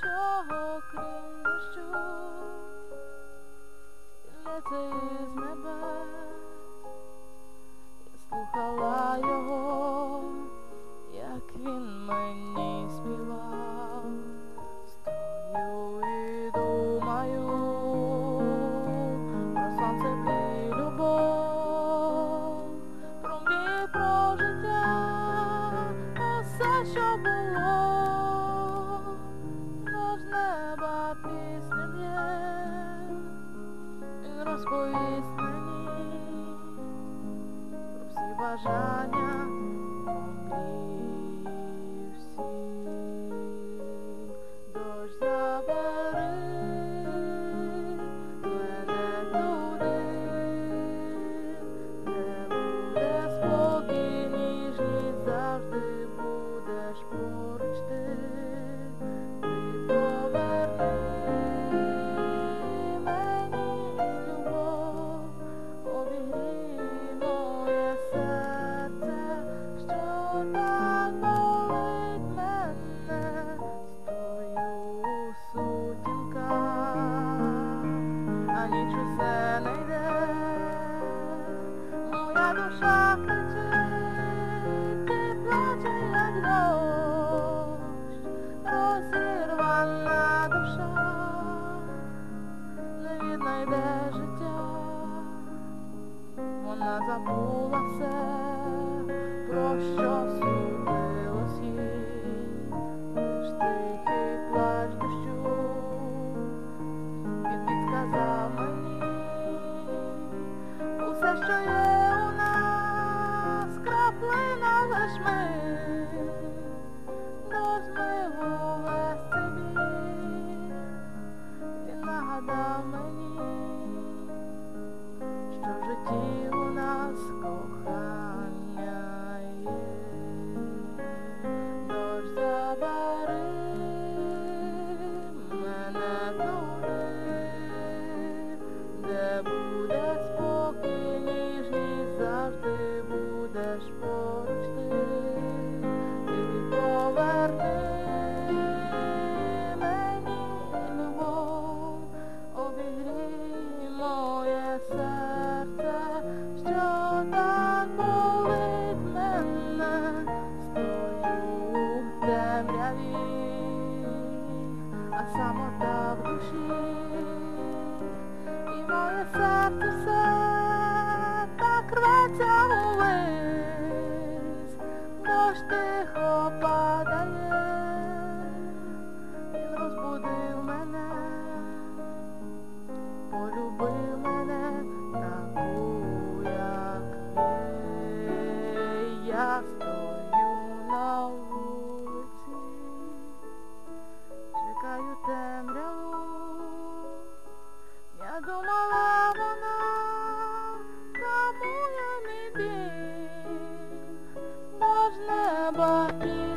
чого крім дощу летить небес. marzenia mogli wsi dość zabary mene nudy te budę spokojnie niż nie zawsze budesz płynąć душа кричить, ти плаче, як дощ, розірвана душа, не віднайде життя, вона забула все, про що все. when I was mine, to мряві, а самота в душі, і моє серце все так рветься увесь, дощ тихо падає, він розбудив мене, полюбив мене таку, як є. я. bottom.